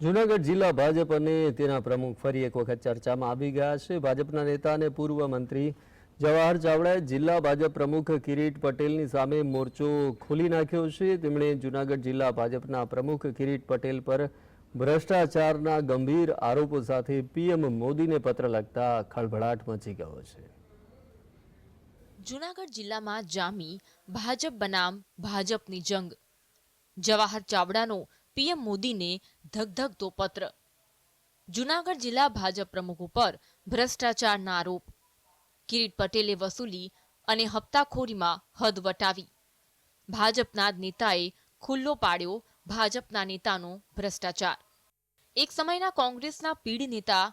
જૂનાગઢ જિલ્લા ભાજપ અને તેના પ્રમુખ ફરી એક વખત ચર્ચામાં આવી ગયા છે. ભાજપના નેતા અને પૂર્વ મંત્રી જવાહર ચાવડાએ જિલ્લા ભાજપ પ્રમુખ કિરીટ પટેલની સામે મોરચો ખોલી નાખ્યો છે. તેમણે જુનાગઢ જિલ્લા ભાજપના પ્રમુખ કિરીટ પટેલ પર ભ્રષ્ટાચારના ગંભીર આરોપો સાથે પીએમ મોદીને પત્ર લખતા ખળભળાટ મચી ગયો છે. જુનાગઢ જિલ્લામાં જામી ભાજપ બનામ ભાજપની જંગ. જવાહર ચાવડાનો પીએમ મોદીને ધગધગતો પત્ર. જુનાગઢ જિલ્લા ભાજપ પ્રમુખ ઉપર ભ્રષ્ટાચારના આરોપ. કિરીટ પટેલે વસૂલી અને હપ્તાખોરીમાં હદ વટાવી. ભાજપના નેતાએ ખુલ્લો પાડ્યો ભાજપના નેતાનો ભ્રષ્ટાચાર. એક સમયના કોંગ્રેસના પીઢ નેતા,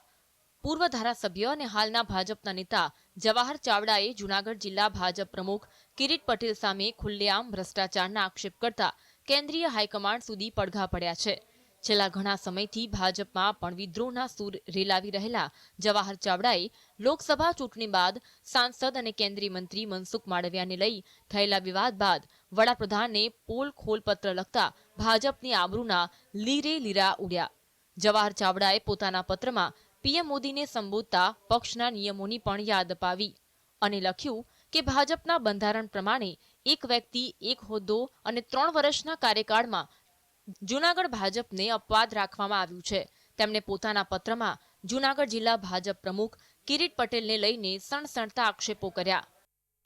પૂર્વ ધારાસભ્ય અને હાલના ભાજપના નેતા જવાહર ચાવડાએ જૂનાગઢ જિલ્લા ભાજપ પ્રમુખ કિરીટ પટેલ સામે ખુલ્લેઆમ ભ્રષ્ટાચારના આક્ષેપ કરતા કેન્દ્રીય હાઈકમાન્ડ સુધી પડઘા પડ્યા છે. છેલ્લા ઘણા સમયથી ભાજપમાં પણ વિદ્રોહના સૂર રેલાવી રહેલા જવાહર ચાવડાએ લોકસભા ચૂંટણી બાદ સાંસદ અને કેન્દ્રીય મંત્રી મનસુખ માંડવિયાને લઈ થયેલા વિવાદ બાદ વડાપ્રધાનને પોલ ખોલ પત્ર લખતા ભાજપની આબરૂના લીરે લીરા ઉડ્યા. જવાહર ચાવડાએ પોતાના પત્રમાં પીએમ મોદીને સંબોધતા પક્ષના નિયમોની પણ યાદ અપાવી અને લખ્યું કે ભાજપના બંધારણ પ્રમાણે એક વ્યક્તિ, એક હોદ્દો અને ત્રણ વર્ષના કાર્યકાળમાં જૂનાગઢ ભાજપને અપવાદ રાખવામાં આવ્યું છે. તેમણે પોતાના પત્રમાં જૂનાગઢ જિલ્લા ભાજપ પ્રમુખ કિરીટ પટેલને લઈને સણસણતા આક્ષેપો કર્યા.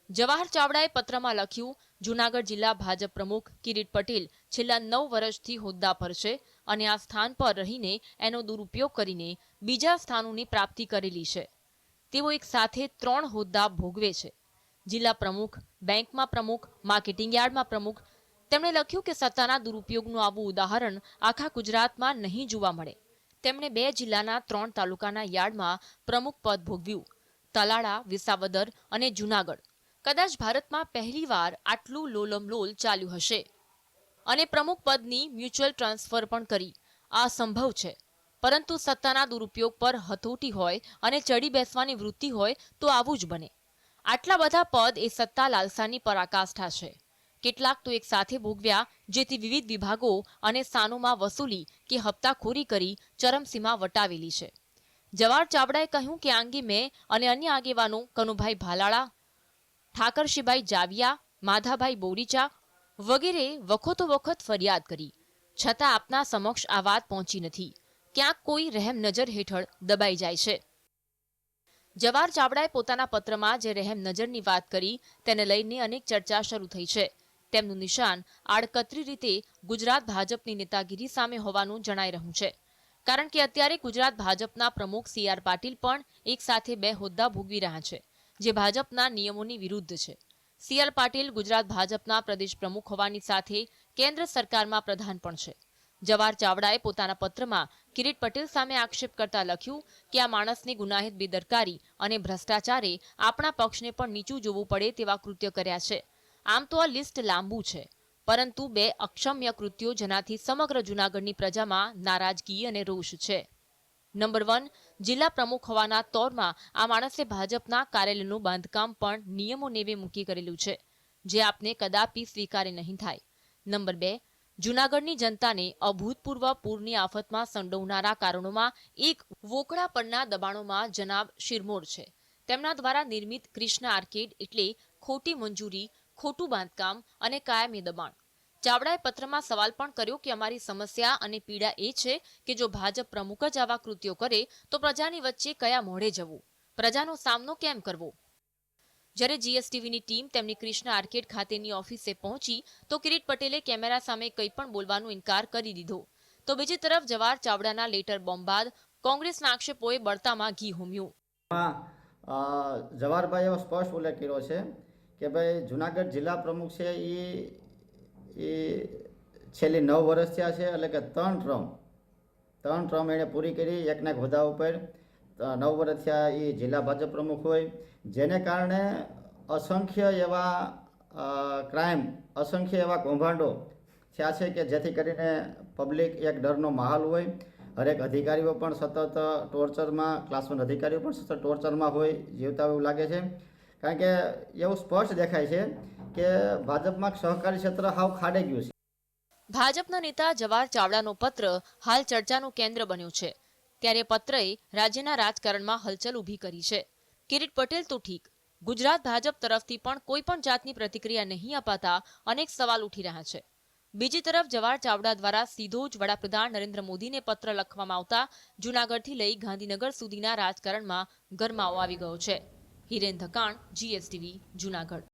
જવાહર ચાવડાએ પત્રમાં લખ્યું, જૂનાગઢ જિલ્લા ભાજપ પ્રમુખ કિરીટ પટેલ છેલ્લા નવ વર્ષથી હોદ્દા પર છે અને આ સ્થાન પર રહીને એનો દુરુપયોગ કરીને બીજા સ્થાનોની પ્રાપ્તિ કરેલી છે. તેઓ એક સાથે ત્રણ હોદ્દા ભોગવે છે. જિલ્લા પ્રમુખ, બેંકમાં પ્રમુખ, માર્કેટિંગ યાર્ડમાં પ્રમુખ. તેમણે લખ્યું કે સત્તાના દુરુપયોગનું આવું ઉદાહરણ આખા ગુજરાતમાં નહીં જોવા મળે. તેમણે બે જિલ્લાના ત્રણ તાલુકાના યાર્ડમાં પ્રમુખ પદ ભોગવ્યું. તલાળા, વિસાવદર અને જુનાગઢ. કદાચ ભારતમાં પહેલીવાર આટલું લોલમલોલ ચાલ્યું હશે. અને પ્રમુખ પદની મ્યુચ્યુઅલ ટ્રાન્સફર પણ કરી. આ સંભવ છે. પરંતુ સત્તાના દુરુપયોગ પર હથોટી હોય અને ચડી બેસવાની વૃત્તિ હોય તો આવું જ બને. આટલા બધા પદ એ સત્તા લાલસાની પરાકાષ્ઠા છે. કેટલાક તો એક સાથે ભોગવ્યા, જેથી વિવિધ વિભાગો અને સ્થાનોમાં વસૂલી કે હપ્તાખોરી કરી ચરમસીમા વટાવેલી છે. જવાહર ચાવડાએ કહ્યું કે આ મેં અને અન્ય આગેવાનો કનુભાઈ ભાલાળા, ઠાકરશીભાઈ જાવિયા, માધાભાઈ બોરીચા વગેરે વખતો વખત ફરિયાદ કરી. છતાં આપના સમક્ષ આ વાત પહોંચી નથી. ક્યાંક કોઈ રહેમ નજર હેઠળ દબાઈ જાય છે. જવાહર ચાવડાએ પોતાના પત્રમાં જે રહેમ નજરની વાત કરી, તેને લઈને અનેક ચર્ચા શરૂ થઈ છે. તેમનું નિશાન આડકતરી રીતે ગુજરાત ભાજપની નેતાગીરી સામે હોવાનું જણાઈ રહ્યું છે. કારણ કે અત્યારે ગુજરાત ભાજપના પ્રમુખ સી આર પાટીલ પણ એક સાથે બે હોદ્દા ભોગવી રહ્યા છે, જે ભાજપના નિયમોની વિરુદ્ધ છે. સી આર પાટીલ ગુજરાત ભાજપના પ્રદેશ પ્રમુખ હોવાની સાથે કેન્દ્ર સરકારમાં પ્રધાન પણ છે. જવાહર ચાવડાએ પોતાના પત્રમાં કિરીટ પટેલ સામે આક્ષેપ કરતા લખ્યું કે આ માણસની ગુનાહિત બેદરકારી અને ભ્રષ્ટાચારે આપણા પક્ષને પણ નીચું જોવું પડે તેવા કૃત્ય કર્યા છે. આમ તો આ લિસ્ટ લાંબુ છે, પરંતુ બે અક્ષમ્ય કૃત્યો જેનાથી સમગ્ર જૂનાગઢની પ્રજામાં નારાજગી અને રોષ છે. નંબર વન, જિલ્લા પ્રમુખ હોવાના તોરમાં આ માણસે ભાજપના કાર્યાલયનું બાંધકામ પણ નિયમો નેવે મૂકી કરેલું છે, જે આપને કદાપી સ્વીકારે નહીં થાય. નંબર બે જૂનાગઢની જનતાને અભૂતપૂર્વ પૂરની આફતમાં સંડોવનારા કારણોમાં એક વોકડા પરના દબાણોમાં જનાબ શિરમોર છે. તેમના દ્વારા નિર્મિત કૃષ્ણ આર્કેડ એટલે ખોટી મંજૂરી, ખોટું બાંધકામ અને કાયમી દબાણ. ચાવડાએ પત્રમાં સવાલ પણ કર્યો કે અમારી સમસ્યા અને પીડા એ છે કે જો ભાજપ પ્રમુખ જ આવા કૃત્યો કરે, તો પ્રજાની વચ્ચે કયા મોઢે જવું? પ્રજાનો સામનો કેમ કરવો? જ્યારે જીએસટીવીની ટીમ તેમની ક્રિષ્ના આર્કેડ ખાતેની ઓફિસે પહોંચી, તો કિરીટ પટેલે કેમેરા સામે કંઈ પણ બોલવાનો ઇનકાર કરી દીધો. તો બીજી તરફ જવાહર ચાવડાના લેટર બોમ્બ બાદ કોંગ્રેસના આક્ષેપોએ બળતામાં ઘી હોમ્યું. જવાહરભાઈએ સ્પષ્ટ ઉલ્લેખ કર્યો છે કે ભાઈ જુનાગઢ જિલ્લા પ્રમુખ છે એ એ છેલ્લી નવ વર્ષ થયા છે, એટલે કે ત્રણ ટ્રમ ત્રણ ટ્રમ એણે પૂરી કરી, એકના એક હોદ્દા ઉપર. નવ વર્ષ એ જિલ્લા ભાજપ પ્રમુખ હોય. જેને કારણે અસંખ્ય એવા ક્રાઇમ અસંખ્ય એવા કૌભાંડો થયા છે કે જેથી કરીને પબ્લિક એક ડરનો માહોલ હોય. હરેક અધિકારીઓ પણ સતત ટોર્ચરમાં ક્લાસ અધિકારીઓ પણ સતત ટોર્ચરમાં હોય જીવતા એવું લાગે છે. કારણ કે એવું સ્પષ્ટ દેખાય છે કે ભાજપમાં સહકારી ક્ષેત્ર હાવ ખાડે ગયું છે. ભાજપના નેતા જવાહર ચાવડાનો પત્ર હાલ ચર્ચાનું કેન્દ્ર બન્યું છે. ત્યારે પત્રએ રાજ્યના રાજકારણમાં હલચલ ઊભી કરી છે. કિરીટ પટેલ તો ઠીક. ગુજરાત ભાજપ તરફથી પણ કોઈ પણ જાતની પ્રતિક્રિયા નહીં અપાતા અનેક સવાલ ઉઠી રહ્યા છે. બીજી તરફ જવાહર ચાવડા દ્વારા સીધો જ વડાપ્રધાન નરેન્દ્ર મોદીને પત્ર લખવામાં આવતા જૂનાગઢથી લઈ ગાંધીનગર સુધીના રાજકારણમાં ગરમાવો આવી ગયો છે. હિરેન ધકાણ જીએસટીવી જૂનાગઢ.